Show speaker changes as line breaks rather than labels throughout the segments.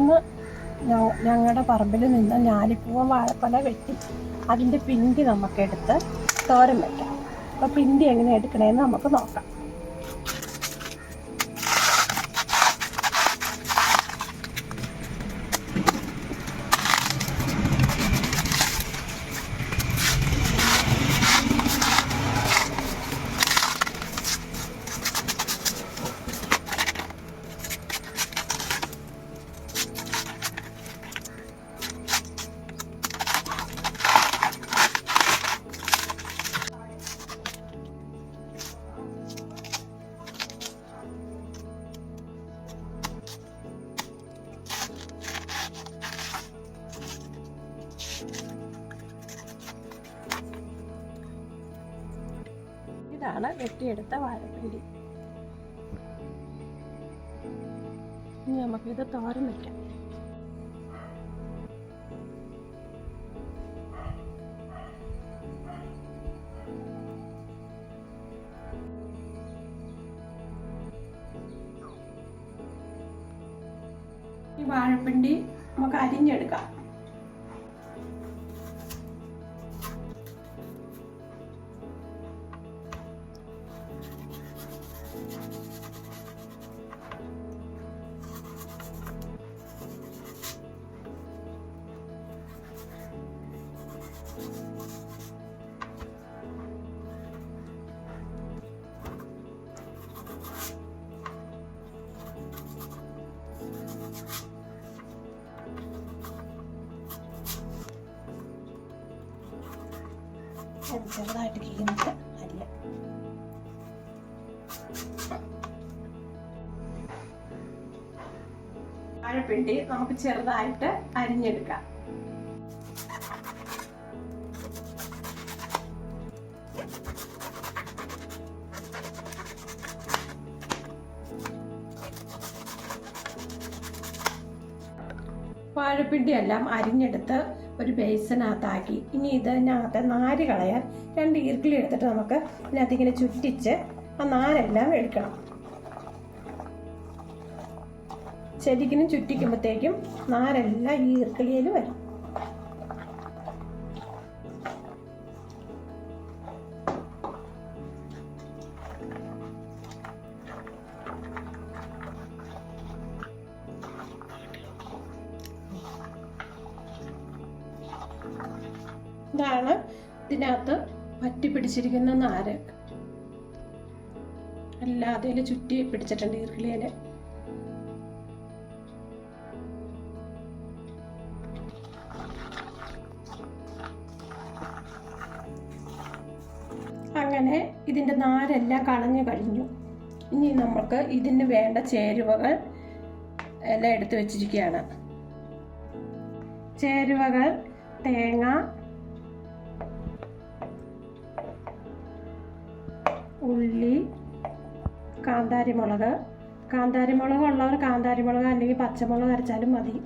ഇന്ന് ഞങ്ങളുടെ പറമ്പിൽ നിന്ന് ഞാലിപ്പൂവൻ വാഴപ്പല വെട്ടി അതിന്റെ പിണ്ടി നമുക്കെടുത്ത് തോരം വയ്ക്കാം അപ്പോൾ പിണ്ടി എങ്ങനെ എടുക്കണേന്ന് നമുക്ക് നോക്കാം. ഇതാണ് വെട്ടിയെടുത്ത വാഴപ്പിണ്ടി ഇനി നമുക്കിത് തോരൻ വയ്ക്കാം ഈ വാഴപ്പിണ്ടി നമുക്ക് അരിഞ്ഞെടുക്കാം. ചെറുതായിട്ട് കീറിട്ട് അരിയ വാഴപ്പിണ്ടി നമുക്ക് ചെറുതായിട്ട് അരിഞ്ഞെടുക്കാം. വാഴപ്പിണ്ടി എല്ലാം അരിഞ്ഞെടുത്ത് ഒരു ബേസിനകത്താക്കി. ഇനി ഇതിനകത്ത് നാര് കളയാൻ രണ്ട് ഈർക്കിളി എടുത്തിട്ട് നമുക്ക് ഇതിനകത്ത് ഇങ്ങനെ ചുറ്റിച്ച് ആ നാരെല്ലാം എടുക്കണം. ശരിക്കും ചുറ്റിക്കുമ്പോഴത്തേക്കും നാരെല്ലാം ഈ ഈർക്കിളിയിൽ വരും. ഇതാണ് ഇതിനകത്ത് പറ്റി പിടിച്ചിരിക്കുന്ന നാര് അല്ലാതെ ചുറ്റി പിടിച്ചിട്ടുണ്ട് ഈർക്കിളിയനെ അങ്ങനെ ഇതിന്റെ നാരെല്ലാം കളഞ്ഞു കഴിഞ്ഞു. ഇനി നമുക്ക് ഇതിന് വേണ്ട ചേരുവകൾ എല്ലാം എടുത്തു വെച്ചിരിക്കുകയാണ്. ചേരുവകൾ തേങ്ങ ഉള്ളി കാന്താരിമുളക്. കാന്താരിമുളക് ഉള്ളവർ കാന്താരിമുളക് അല്ലെങ്കിൽ പച്ചമുളക് അരച്ചാലും മതി.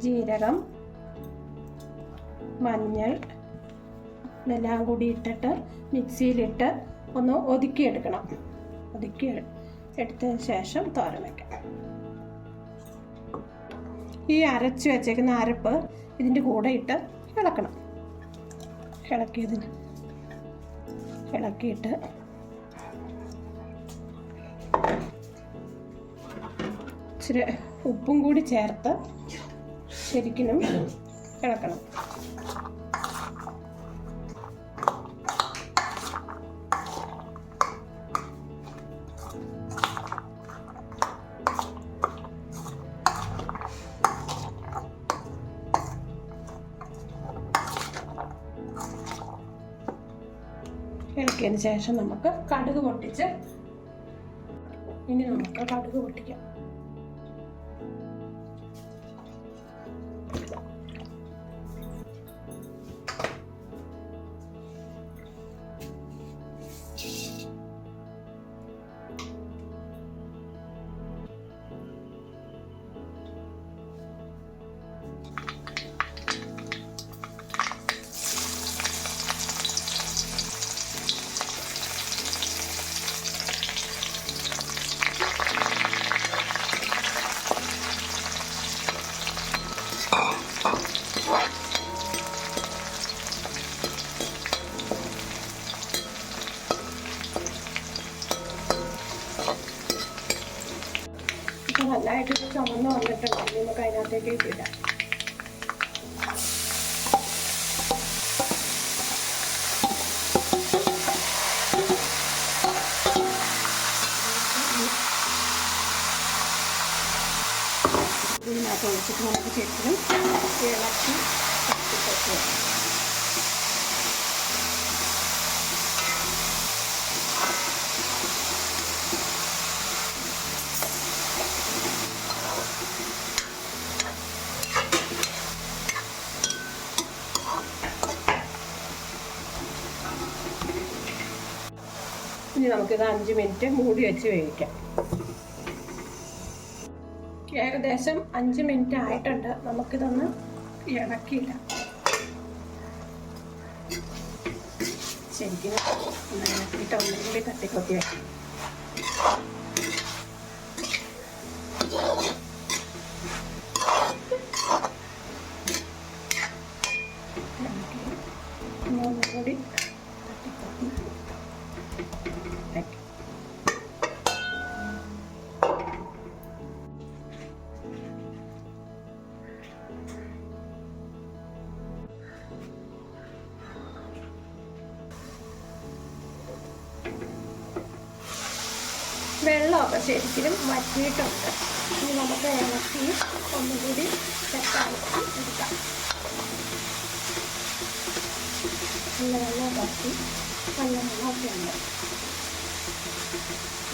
ജീരകം മഞ്ഞൾ ഇതെല്ലാം കൂടി ഇട്ടിട്ട് മിക്സിയിലിട്ട് ഒന്ന് ഒതുക്കിയെടുക്കണം. ഒതുക്കി എടുത്തതിന് ശേഷം തോരൻ വയ്ക്കണം ഈ അരച്ച് വെച്ചേക്കുന്ന അരപ്പ് ഇതിന്റെ കൂടെ ഇട്ട് ഇളക്കണം. ഇളക്കിയതിന് ഇളക്കിയിട്ട് ഇച്ചിരി ഉപ്പും കൂടി ചേർത്ത് ശരിക്കും ഇളക്കണം. ഇളക്കിയതിന് ശേഷം നമുക്ക് കടുക് പൊട്ടിച്ച് ഇനി നമുക്ക് കടുക് പൊട്ടിക്കാം. നന്നായിട്ട് ഇത് ചുമന്ന് വന്നിട്ടുണ്ട് ഇനി നമുക്ക് അതിനകത്തേക്ക് ഇടാം ഇതിനകത്ത് ഒഴിച്ചിട്ട് നമുക്ക് ശരിക്കും ഇളക്കി ഇനി നമുക്കിത് അഞ്ച് മിനിറ്റ് മൂടി വെച്ച് വേവിക്കാം. ഏകദേശം അഞ്ച് മിനിറ്റ് ആയിട്ടുണ്ട്. നമുക്കിതൊന്ന് ഇളക്കിയില്ല ശരിക്കും ഇളക്കിയിട്ട് ഒന്നും കൂടി തട്ടിക്കൊത്തി വെക്കാം വെള്ളമൊക്കെ ശരിക്കും വറ്റിയിട്ടുണ്ട്. ഇനി നമുക്ക് ഇളക്കി ഒന്നുകൂടി സെറ്റാക്കി എടുക്കാം. നല്ല വെള്ളം വറ്റി നല്ല വെള്ളമൊക്കെ ഉണ്ട്.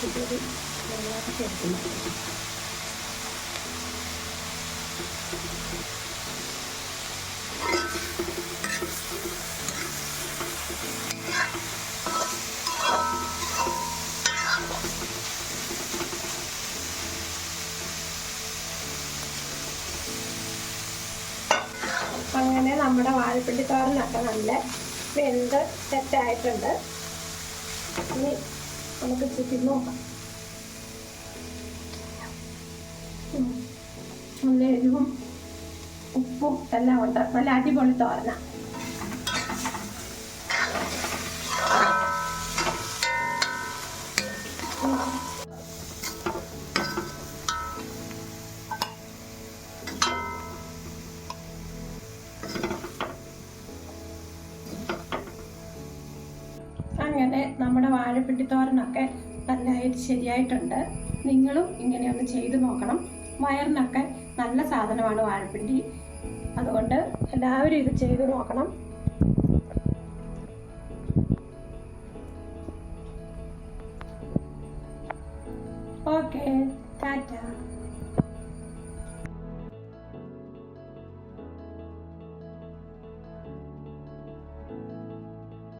ഇതുകൂടി വെള്ളമൊക്കെ ശരിക്കും അങ്ങനെ നമ്മുടെ വാഴപ്പിണ്ടി തോരനൊക്കെ നല്ല വെന്ത് സെറ്റായിട്ടുണ്ട് ഇനി നമുക്ക് ചുറ്റി നോക്കാം. നല്ല എരിവും ഉപ്പും എല്ലാം ഉണ്ട്. നല്ല അടിപൊളി തോരന. അങ്ങനെ നമ്മുടെ വാഴപ്പിണ്ടി തോരനൊക്കെ നല്ലതായിട്ട് ശരിയായിട്ടുണ്ട്. നിങ്ങളും ഇങ്ങനെ ഒന്ന് ചെയ്തു നോക്കണം. വയറിനൊക്കെ നല്ല സാധനമാണ് വാഴപ്പിണ്ടി. അതുകൊണ്ട് എല്ലാവരും ഇത് ചെയ്തു നോക്കണം. Okay tata.